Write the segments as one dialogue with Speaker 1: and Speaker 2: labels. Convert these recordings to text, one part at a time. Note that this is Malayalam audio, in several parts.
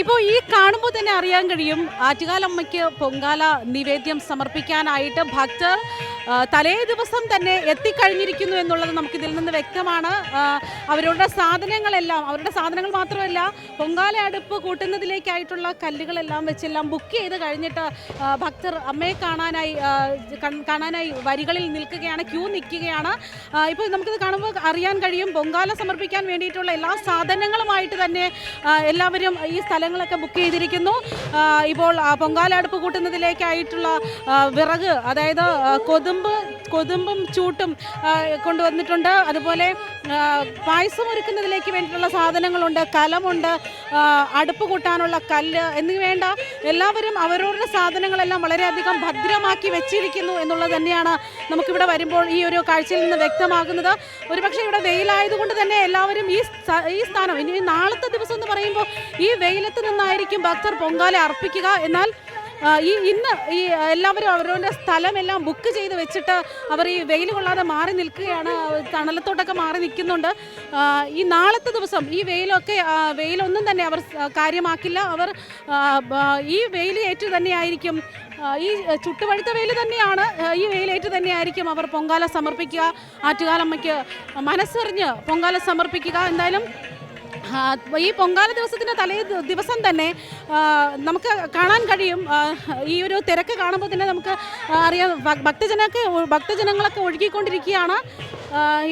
Speaker 1: ഇപ്പോൾ ഈ കാണുമ്പോൾ തന്നെ അറിയാൻ കഴിയും ആറ്റുകാലമ്മയ്ക്ക് പൊങ്കാല നിവേദ്യം സമർപ്പിക്കാനായിട്ട് ഭക്തർ തലേ ദിവസം തന്നെ എത്തിക്കഴിഞ്ഞിരിക്കുന്നു എന്നുള്ളത് നമുക്ക് ഇതിൽ നിന്ന് വ്യക്തമാണ്. അവരുടെ സാധനങ്ങളെല്ലാം അവരുടെ സാധനങ്ങൾ മാത്രമല്ല പൊങ്കാല അടുപ്പ് കൂട്ടുന്നതിലേക്കായിട്ടുള്ള കല്ലുകളെല്ലാം വെച്ചെല്ലാം ബുക്ക് ചെയ്ത് കഴിഞ്ഞിട്ട് ഭക്തർ അമ്മയെ കാണാനായി കാണാനായി വരികളിൽ നിൽക്കുകയാണ് ക്യൂ നിൽക്കുകയാണ്. ഇപ്പോൾ നമുക്കിത് കാണുമ്പോൾ അറിയാൻ കഴിയും പൊങ്കാല സമർപ്പിക്കാൻ വേണ്ടിയിട്ടുള്ള എല്ലാ സാധനങ്ങളുമായിട്ട് തന്നെ എല്ലാവരും ഈ സ്ഥലങ്ങളൊക്കെ ബുക്ക് ചെയ്തിരിക്കുന്നു. ഇപ്പോൾ പൊങ്കാലടുപ്പ് കൂട്ടുന്നതിലേക്കായിട്ടുള്ള വിറക് അതായത് കൊതുമ്പ് കൊതുമ്പും ചൂട്ടും കൊണ്ടുവന്നിട്ടുണ്ട്. അതുപോലെ പായസം ഒരുക്കുന്നതിലേക്ക് വേണ്ടിയിട്ടുള്ള സാധനങ്ങളുണ്ട് കലമുണ്ട് അടുപ്പ് കൂട്ടാനുള്ള കല്ല് എന്നിവ വേണ്ട. എല്ലാവരും അവരവരുടെ സാധനങ്ങളെല്ലാം വളരെയധികം ഭദ്രമാക്കി വെച്ചിരിക്കുന്നു എന്നുള്ളത് തന്നെയാണ് നമുക്കിവിടെ വരുമ്പോൾ ഈ ഒരു കാഴ്ചയിൽ നിന്ന് വ്യക്തമാകുന്നത്. ഒരുപക്ഷെ ഇവിടെ വെയിലായതുകൊണ്ട് തന്നെ എല്ലാവരും ഈ ഈ സ്ഥാനം ഇനി നാളത്തെ ദിവസം എന്ന് പറയുമ്പോൾ ഈ വെയിലത്ത് നിന്നായിരിക്കും ഭക്തർ പൊങ്കാല അർപ്പിക്കുക. എന്നാൽ ഈ ഇന്ന് ഈ എല്ലാവരും അവരവരുടെ സ്ഥലമെല്ലാം ബുക്ക് ചെയ്ത് വെച്ചിട്ട് അവർ ഈ വെയിൽ കൊള്ളാതെ മാറി നിൽക്കുകയാണ്. തണലത്തോട്ടൊക്കെ മാറി നിൽക്കുന്നുണ്ട്. ഈ നാളത്തെ ദിവസം ഈ വെയിലൊക്കെ വെയിലൊന്നും തന്നെ അവർ കാര്യമാക്കില്ല. അവർ ഈ വെയിൽ ഏറ്റു തന്നെയായിരിക്കും ഈ ചുട്ടുപഴുത്ത വെയിൽ തന്നെയാണ് ഈ വെയിലേറ്റ് തന്നെയായിരിക്കും അവർ പൊങ്കാല സമർപ്പിക്കുക. ആറ്റുകാലമ്മയ്ക്ക് മനസ്സറിഞ്ഞ് പൊങ്കാല സമർപ്പിക്കുക. എന്തായാലും ഈ പൊങ്കാല ദിവസത്തിന്റെ തലേ ദിവസം തന്നെ നമുക്ക് കാണാൻ കഴിയും. ഈ ഒരു തിരക്ക് കാണുമ്പോൾ തന്നെ നമുക്ക് അറിയാം. ഭക്തജനൊക്കെ ഭക്തജനങ്ങളൊക്കെ ഒഴുകിക്കൊണ്ടിരിക്കുകയാണ്.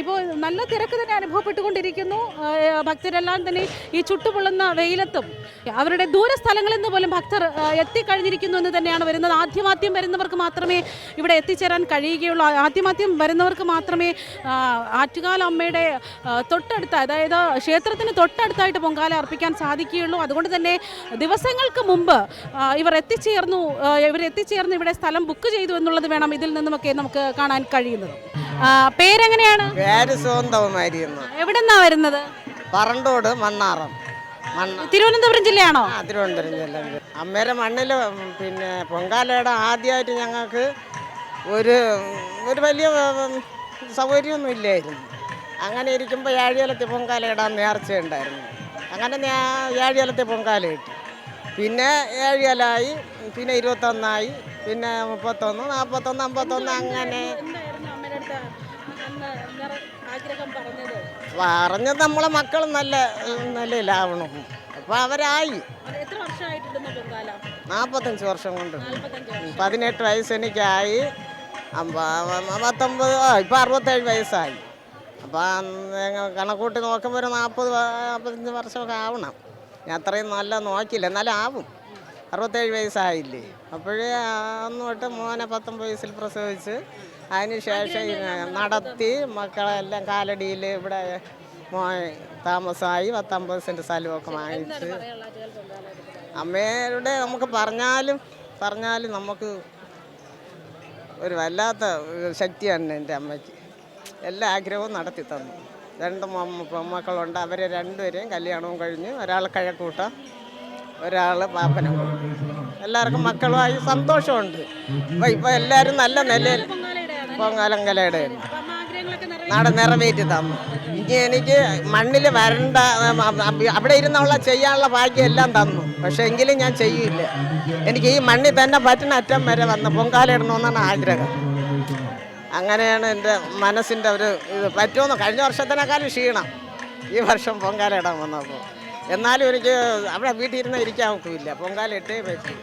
Speaker 1: ഇപ്പോൾ നല്ല തിരക്ക് തന്നെ അനുഭവപ്പെട്ടുകൊണ്ടിരിക്കുന്നു. ഭക്തരെല്ലാം തന്നെ ഈ ചുട്ടുപൊള്ളുന്ന വെയിലത്തും അവരുടെ ദൂരസ്ഥലങ്ങളിൽ നിന്ന് പോലും ഭക്തർ എത്തിക്കഴിഞ്ഞിരിക്കുന്നു എന്ന് തന്നെയാണ് വരുന്നത്. ആദ്യമാദ്യം വരുന്നവർക്ക് മാത്രമേ ഇവിടെ എത്തിച്ചേരാൻ കഴിയുകയുള്ളൂ. ആദ്യമാദ്യം വരുന്നവർക്ക് മാത്രമേ ആറ്റുകാലമ്മയുടെ തൊട്ടടുത്ത് അതായത് ക്ഷേത്രത്തിന് തൊട്ടടുത്തായിട്ട് പൊങ്കാല അർപ്പിക്കാൻ സാധിക്കുകയുള്ളൂ. അതുകൊണ്ട് തന്നെ ദിവസങ്ങൾക്ക് മുമ്പ് ഇവർ എത്തിച്ചേർന്നു ഇവർ എത്തിച്ചേർന്ന് ഇവിടെ സ്ഥലം ബുക്ക് ചെയ്തു എന്നുള്ളത് വേണം ഇതിൽ നിന്നുമൊക്കെ നമുക്ക് കാണാൻ കഴിയുന്നത്. പേരെങ്ങനെയാണ്?
Speaker 2: പേര്
Speaker 1: എവിടെന്നാ വരുന്നത്?
Speaker 2: പറണ്ടോട് മണ്ണാറം. മണ്ണ
Speaker 1: തിരുവനന്തപുരം ജില്ലയാണോ?
Speaker 2: ആ, തിരുവനന്തപുരം ജില്ല അമ്മേരെ മണ്ണിൽ പിന്നെ പൊങ്കാലയുടെ ആദ്യമായിട്ട് ഞങ്ങൾക്ക് ഒരു ഒരു വലിയ ഉം, സൗകര്യമൊന്നും ഇല്ലായിരുന്നു. അങ്ങനെ ഇരിക്കുമ്പോൾ ഏഴിയലത്തെ പൊങ്കാല ഇടാൻ നേർച്ചയുണ്ടായിരുന്നു അങ്ങനെ ഞാ- ഏഴിയലത്തെ പൊങ്കാല ഇട്ടു പിന്നെ ഏഴിയലായി പിന്നെ ഇരുപത്തൊന്നായി പിന്നെ മുപ്പത്തൊന്ന് നാൽപ്പത്തൊന്ന് അമ്പത്തൊന്ന് അങ്ങനെ പറഞ്ഞത് നമ്മളെ മക്കൾ നല്ല നിലയിലാവണം അപ്പോൾ അവരായി. നാൽപ്പത്തഞ്ച് വർഷം കൊണ്ട്. പതിനെട്ട് വയസ്സ് എനിക്കായി. പത്തൊമ്പത് ഇപ്പൊ ഇപ്പം അറുപത്തേഴ് വയസ്സായി. അപ്പം കണക്കൂട്ടി നോക്കുമ്പോൾ ഒരു നാൽപ്പത് നാൽപ്പത്തഞ്ച് വർഷമൊക്കെ ആവണം. ഞാൻ അത്രയും നല്ല നോക്കിയില്ല എന്നാലും ആവും. അറുപത്തേഴ് വയസ്സായില്ലേ? അപ്പോഴേ അന്ന് തൊട്ട് മോനെ പത്തൊമ്പത് വയസ്സിൽ പ്രസവിച്ച് അതിന് ശേഷം ഈ നടത്തി മക്കളെല്ലാം കാലടിയിൽ ഇവിടെ മോ താമസമായി പത്തൊമ്പത് സെന്റ് സ്ഥലമൊക്കെ വാങ്ങിച്ച്. അമ്മയുടെ നമുക്ക് പറഞ്ഞാലും പറഞ്ഞാലും നമുക്ക് ഒരു വല്ലാത്ത ശക്തി ശക്തിയാണ് എന്റെ അമ്മയ്ക്ക്. എല്ലാ ആഗ്രഹവും നടത്തി തന്നു. രണ്ട് മക്കളുണ്ട്. അവരെ രണ്ടുപേരെയും കല്യാണവും കഴിഞ്ഞ് ഒരാൾ കഴക്കൂട്ട. ഒരാൾ പാപ്പനം. എല്ലാവർക്കും മക്കളുമായി സന്തോഷമുണ്ട്. അപ്പം ഇപ്പം എല്ലാവരും നല്ല നിലയിൽ പൊങ്കാലങ്കലയുടെ നാട് നിറവേറ്റി തന്നു. ഇനി എനിക്ക് മണ്ണിൽ വരണ്ട അവിടെ ഇരുന്നുള്ള ചെയ്യാനുള്ള ഭാഗ്യം എല്ലാം തന്നു. പക്ഷെ എങ്കിലും ഞാൻ ചെയ്യില്ല. എനിക്ക് ഈ മണ്ണിൽ തന്നെ പറ്റുന്ന അറ്റം വരെ വന്ന് പൊങ്കാല ഇടണമെന്നാണ് ആഗ്രഹം. അങ്ങനെയാണ് എന്റെ മനസ്സിന്റെ ഒരു ഇത്. പറ്റുമെന്ന് കഴിഞ്ഞ വർഷത്തിനേക്കാളും ക്ഷീണം. ഈ വർഷം പൊങ്കാല ഇടാൻ വന്നപ്പോൾ. എന്നാലും എനിക്ക് അവിടെ വീട്ടിൽ ഇരുന്ന് ഇരിക്കാൻ ഒക്കില്ല. പൊങ്കാല ഇട്ടേ പറ്റും